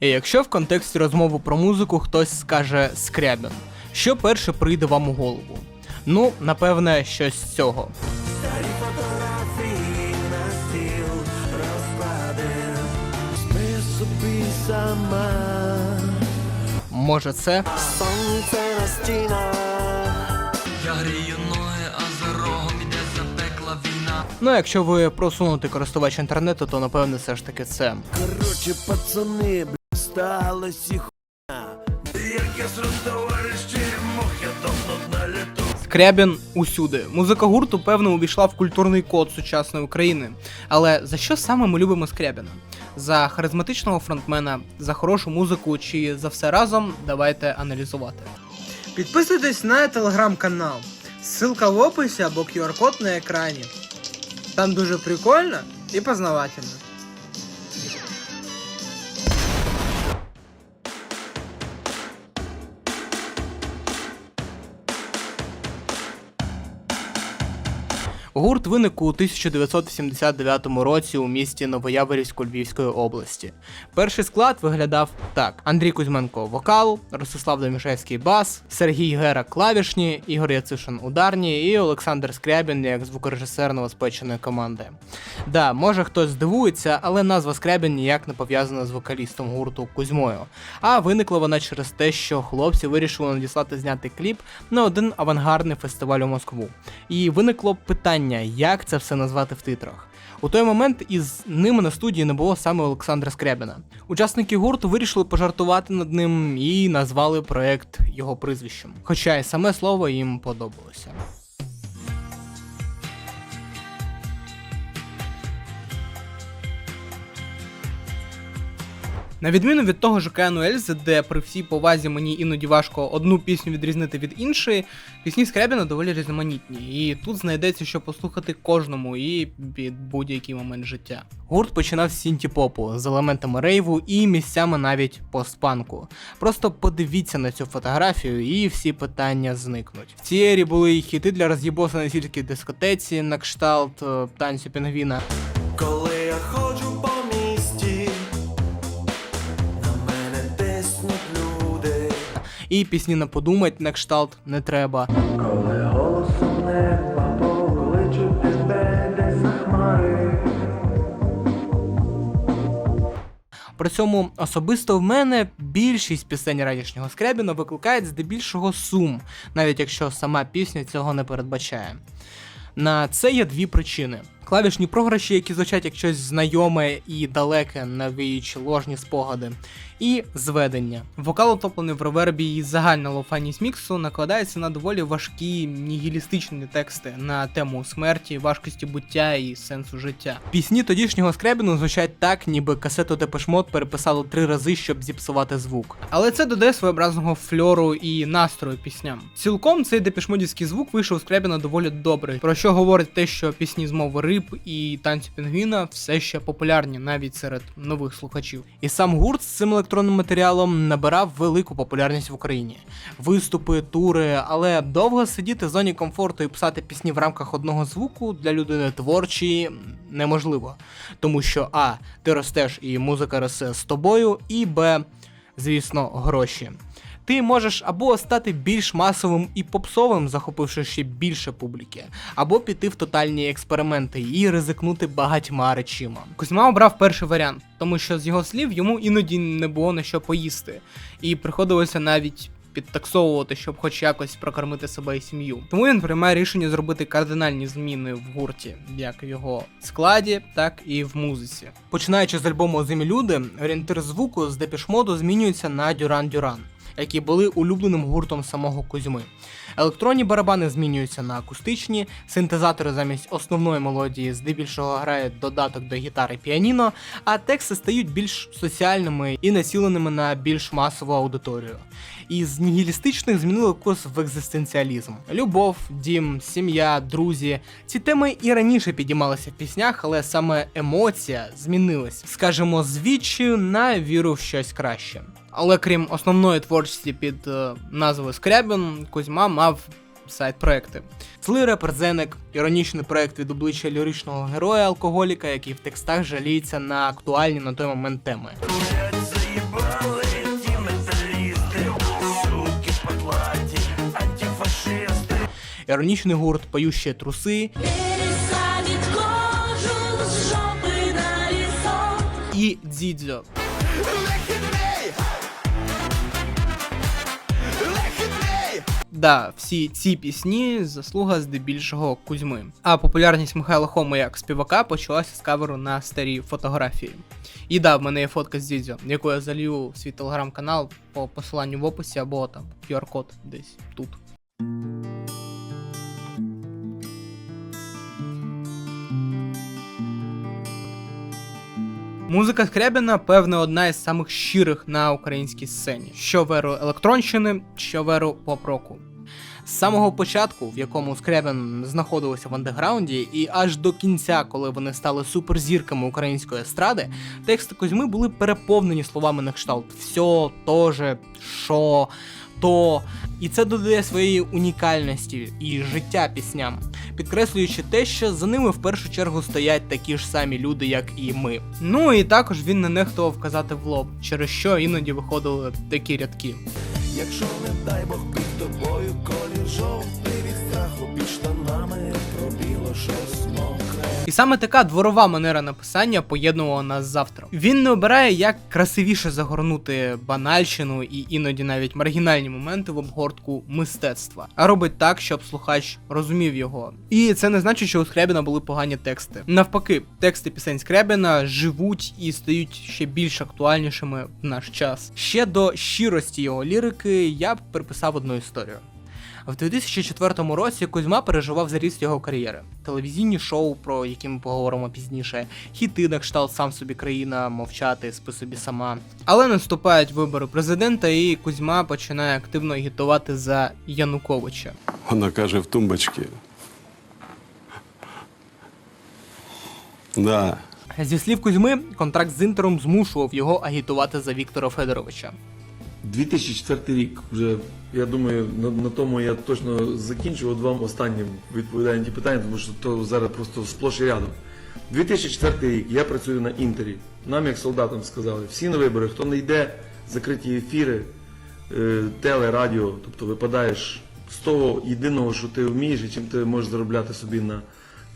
І якщо в контексті розмови про музику хтось скаже Скрябін, що перше прийде вам у голову? Ну, напевне, щось з цього. Старі фотографії на стіл розклади. Спи собі сама. Може, це Сонце на стінах. Я грію ноги, а за рогом іде запекла війна. Ну, якщо ви просунутий користувач інтернету, то напевне все ж таки це. Короче, пацани, хуйня. Літу. Скрябін усюди. Музика гурту, певно, увійшла в культурний код сучасної України. Але за що саме ми любимо Скрябіна? За харизматичного фронтмена, за хорошу музику чи за все разом? Давайте аналізувати. Підписуйтесь на телеграм-канал. Ссылка в описі або QR-код на екрані. Там дуже прикольно і познавательно. Гурт виник у 1989 році у місті Новояворівську Львівської області. Перший склад виглядав так: Андрій Кузьменко вокал, Ростислав Домішевський бас, Сергій Гера клавішні, Ігор Яцишин ударні і Олександр Скрябін як звукорежисер новоспеченої команди. Да, може хтось здивується, але назва Скрябін ніяк не пов'язана з вокалістом гурту Кузьмою. А виникла вона через те, що хлопці вирішили надіслати зняти кліп на один авангардний фестиваль у Москву. І виникло питання, як це все назвати в титрах. У той момент із ними на студії не було саме Олександра Скрябіна. Учасники гурту вирішили пожартувати над ним і назвали проект його прізвищем. Хоча й саме слово їм подобалося. На відміну від того ж Океану Ельзи, де при всій повазі мені іноді важко одну пісню відрізнити від іншої, пісні Скрябіна доволі різноманітні, і тут знайдеться що послухати кожному і під будь-який момент життя. Гурт починав з сінті-попу з елементами рейву і місцями навіть постпанку. Просто подивіться на цю фотографію, і всі питання зникнуть. В цій ері були і хіти для роз'єбоса на сільській дискотеці, на кшталт е, танцю пінгвіна. Коли я І пісні на подумать на кшталт не треба. Коли голосом неба покличу тебе десь за хмари. При цьому особисто в мене більшість пісень ранішнього Скрябіна викликають здебільшого сум, навіть якщо сама пісня цього не передбачає. На це є дві причини. Клавішні програші, які звучать як щось знайоме і далеке, навіючи ложні спогади, і зведення. Вокал утоплений в ревербі і загальна лофаність міксу накладається на доволі важкі нігілістичні тексти на тему смерті, важкості буття і сенсу життя. Пісні тодішнього скребіну звучать так, ніби касету Депешмот переписали три рази, щоб зіпсувати звук. Але це додає своєобразного фльору і настрою пісням. Цілком цей депешмодівський звук вийшов у Скрябіна доволі добрий, про що говорить те, що пісні з мови риб і танцю пінгвіна все ще популярні навіть серед нових слухачів. І сам гурт з цим електронним матеріалом набирав велику популярність в Україні. Виступи, тури, але довго сидіти в зоні комфорту і писати пісні в рамках одного звуку для людини творчої неможливо. Тому що А. Ти ростеш і музика росте з тобою, і Б. Звісно, гроші. Ти можеш або стати більш масовим і попсовим, захопивши ще більше публіки, або піти в тотальні експерименти і ризикнути багатьма речима. Кузьма обрав перший варіант, тому що з його слів йому іноді не було на що поїсти, і приходилося навіть підтаксовувати, щоб хоч якось прокормити себе і сім'ю. Тому він приймає рішення зробити кардинальні зміни в гурті, як в його складі, так і в музиці. Починаючи з альбому Озимі люди, орієнтир звуку з депішмоду змінюється на Дюран Дюран, які були улюбленим гуртом самого Кузьми. Електронні барабани змінюються на акустичні, синтезатори замість основної мелодії здебільшого грають додаток до гітари піаніно, а тексти стають більш соціальними і націленими на більш масову аудиторію. Із нігілістичних змінили курс в екзистенціалізм. Любов, дім, сім'я, друзі. Ці теми і раніше підіймалися в піснях, але саме емоція змінилась, скажімо, з на віру в щось краще. Але крім основної творчості під е, назвою Скрябін, Кузьма мав сайт-проекти. Слира Перзеник іронічний проект від обличчя ліричного героя алкоголіка, який в текстах жаліється на актуальні на той момент теми. Іронічний гурт Поющі труси. І Дзідзьо. Да, всі ці пісні заслуга здебільшого Кузьми. А популярність Михайла Хома як співака почалася з каверу на старі фотографії. І да, в мене є фотка з Дідзьо, яку я залью в свій телеграм-канал по посиланню в описі або там QR-код десь тут. Музика Скрябіна, певне, одна із самих щирих на українській сцені, що в еру електронщини, що в еру поп-року. З самого початку, в якому Скрябін знаходилися в андеграунді, і аж до кінця, коли вони стали суперзірками української естради, тексти Кузьми були переповнені словами на кшталт «всьо», «тоже», «шо», то. І це додає своєї унікальності і життя пісням, підкреслюючи те, що за ними в першу чергу стоять такі ж самі люди, як і ми. Ну і також він не нехтував вказати в лоб, через що іноді виходили такі рядки. Якщо не дай Бог під тобою колір жовтий від страху під штанами пробіло щось мокре. І саме така дворова манера написання поєднувала нас з завтром. Він не обирає, як красивіше загорнути банальщину і іноді навіть маргінальні моменти в обгортку мистецтва, а робить так, щоб слухач розумів його. І це не значить, що у Скрябіна були погані тексти. Навпаки, тексти пісень Скрябіна живуть і стають ще більш актуальнішими в наш час. Ще до щирості його лірики я б приписав одну історію. В 2004 році Кузьма переживав заріст його кар'єри. Телевізійні шоу, про які ми поговоримо пізніше, хіти на кшталт сам собі країна, мовчати, спи собі сама. Але наступають вибори президента, і Кузьма починає активно агітувати за Януковича. Вона каже в тумбочці. Да. Зі слів Кузьми, контракт з Інтером змушував його агітувати за Віктора Федоровича. 2004 рік вже, я думаю, на, на тому я точно закінчу. От вам останнім відповідаю на ті питання, тому що то зараз просто сплош і рядом. 2004 рік я працюю на інтері. Нам, як солдатам, сказали, всі на вибори, хто не йде, закриті ефіри, е, теле, радіо, тобто випадаєш з того єдиного, що ти вмієш і чим ти можеш заробляти собі на,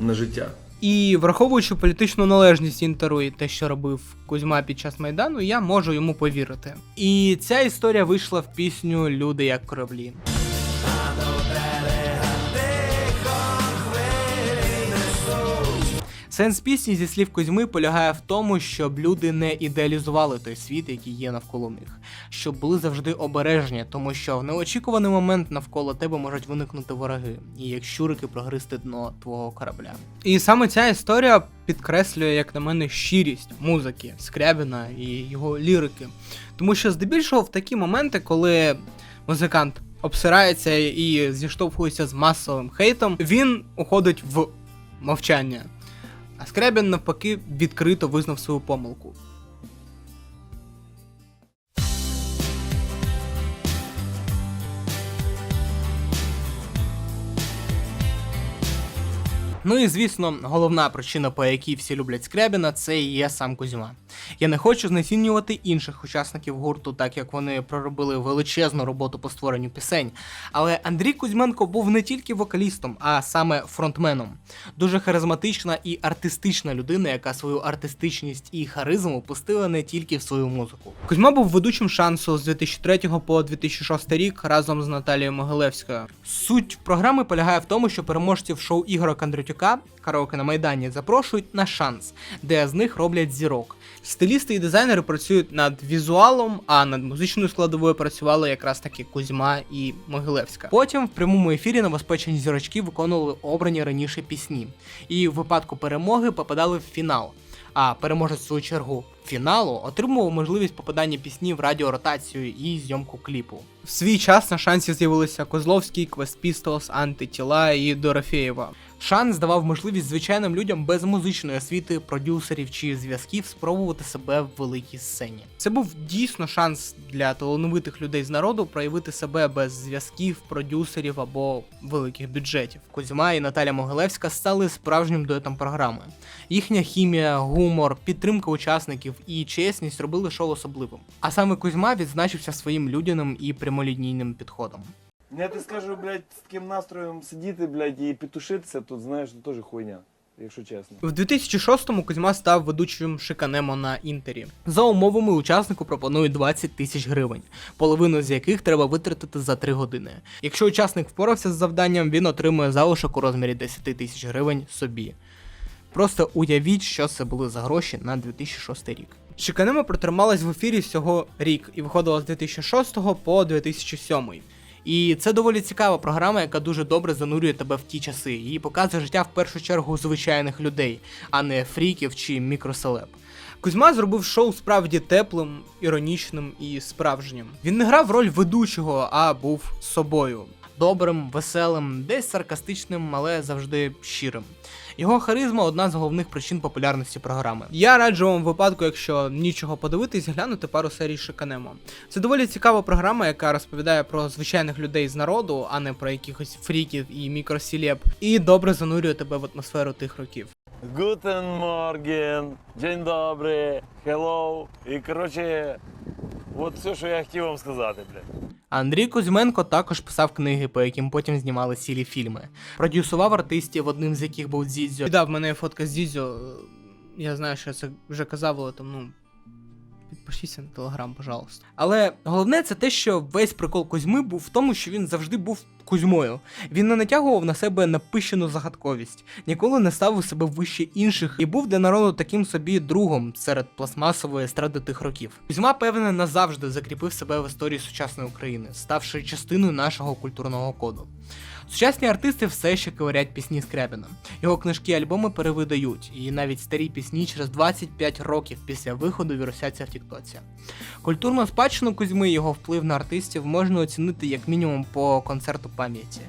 на життя. І враховуючи політичну належність інтеру і те, що робив Кузьма під час майдану, я можу йому повірити. І ця історія вийшла в пісню Люди як кораблі. Сенс пісні зі слів Кузьми полягає в тому, щоб люди не ідеалізували той світ, який є навколо них, щоб були завжди обережні, тому що в неочікуваний момент навколо тебе можуть виникнути вороги, і як щурики прогристи дно твого корабля. І саме ця історія підкреслює, як на мене, щирість музики Скрябіна і його лірики. Тому що здебільшого в такі моменти, коли музикант обсирається і зіштовхується з масовим хейтом, він уходить в мовчання. А Скрябін навпаки відкрито визнав свою помилку. Ну і звісно, головна причина, по якій всі люблять Скрябіна, це і є сам Кузьма. Я не хочу знецінювати інших учасників гурту, так як вони проробили величезну роботу по створенню пісень. Але Андрій Кузьменко був не тільки вокалістом, а саме фронтменом. Дуже харизматична і артистична людина, яка свою артистичність і харизму пустила не тільки в свою музику. Кузьма був ведучим шансу з 2003 по 2006 рік разом з Наталією Могилевською. Суть програми полягає в тому, що переможців шоу Ігора Кондратюка караоке на Майдані запрошують на шанс, де з них роблять зірок. Стилісти і дизайнери працюють над візуалом, а над музичною складовою працювали якраз таки Кузьма і Могилевська. Потім в прямому ефірі новоспечені зірочки виконували обрані раніше пісні, і в випадку перемоги попадали в фінал. А переможець в свою чергу фіналу отримував можливість попадання пісні в радіоротацію і зйомку кліпу. В свій час на шансі з'явилися Козловський, Квест Pistols, Антитіла і Дорофєєва. Шанс давав можливість звичайним людям без музичної освіти, продюсерів чи зв'язків спробувати себе в великій сцені. Це був дійсно шанс для талановитих людей з народу проявити себе без зв'язків, продюсерів або великих бюджетів. Кузьма і Наталя Могилевська стали справжнім дуетом програми. Їхня хімія, гумор, підтримка учасників і чесність робили шоу особливим. А саме Кузьма відзначився своїм людяним і прямолінійним підходом. Я ти скажу, блядь, з таким настроєм сидіти, блядь, і петушитися, тут знаєш, це теж хуйня, якщо чесно. В 2006-му Кузьма став ведучим Шиканемо на Інтері. За умовами учаснику пропонують 20 тисяч гривень, половину з яких треба витратити за 3 години. Якщо учасник впорався з завданням, він отримує залишок у розмірі 10 тисяч гривень собі. Просто уявіть, що це були за гроші на 2006 рік. Шиканемо протрималась в ефірі всього рік і виходила з 2006 по 2007. І це доволі цікава програма, яка дуже добре занурює тебе в ті часи. Її показує життя в першу чергу звичайних людей, а не фріків чи мікроселеб. Кузьма зробив шоу справді теплим, іронічним і справжнім. Він не грав роль ведучого, а був собою. Добрим, веселим, десь саркастичним, але завжди щирим. Його харизма одна з головних причин популярності програми. Я раджу вам в випадку, якщо нічого подивитись, глянути пару серій Шиканемо. Це доволі цікава програма, яка розповідає про звичайних людей з народу, а не про якихось фріків і мікросілєб, і добре занурює тебе в атмосферу тих років. Гутен Морген, день добрий, hello. І коротше, от все, що я хотів вам сказати, блядь. Андрій Кузьменко також писав книги, по яким потім знімали цілі фільми. Продюсував артистів, одним з яких був Дзідзьо. Віддав мене фотка з Дзідзьо. Я знаю, що я це вже казав, але там, ну. Підпишіться на телеграм, пожалуйста. Але головне це те, що весь прикол Кузьми був в тому, що він завжди був Кузьмою. Він не натягував на себе напищену загадковість, ніколи не ставив себе вище інших і був для народу таким собі другом серед пластмасової естради тих років. Кузьма, певне, назавжди закріпив себе в історії сучасної України, ставши частиною нашого культурного коду. Сучасні артисти все ще ковирять пісні Скрябіна. Його книжки і альбоми перевидають, і навіть старі пісні через 25 років після виходу вірусяться в Тіктоці. Культурну спадщину Кузьми і його вплив на артистів можна оцінити як мінімум по концерту пам'яті.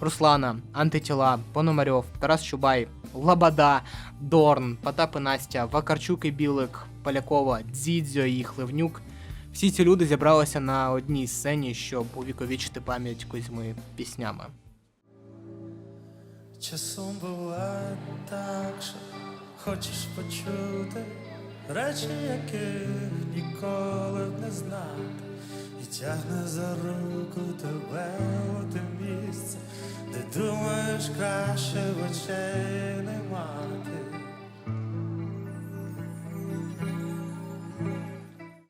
Руслана, Антитіла, Пономарьов, Тарас Чубай, Лабада, Дорн, Потап і Настя, Вакарчук і Білик, Полякова, Дзідзьо і Хливнюк. Всі ці люди зібралися на одній сцені, щоб увіковічити пам'ять Кузьми піснями. Часом буває так, що хочеш почути речі, яких ніколи б не знати, і тягне за руку тебе у те місце, де думаєш краще в очей нема.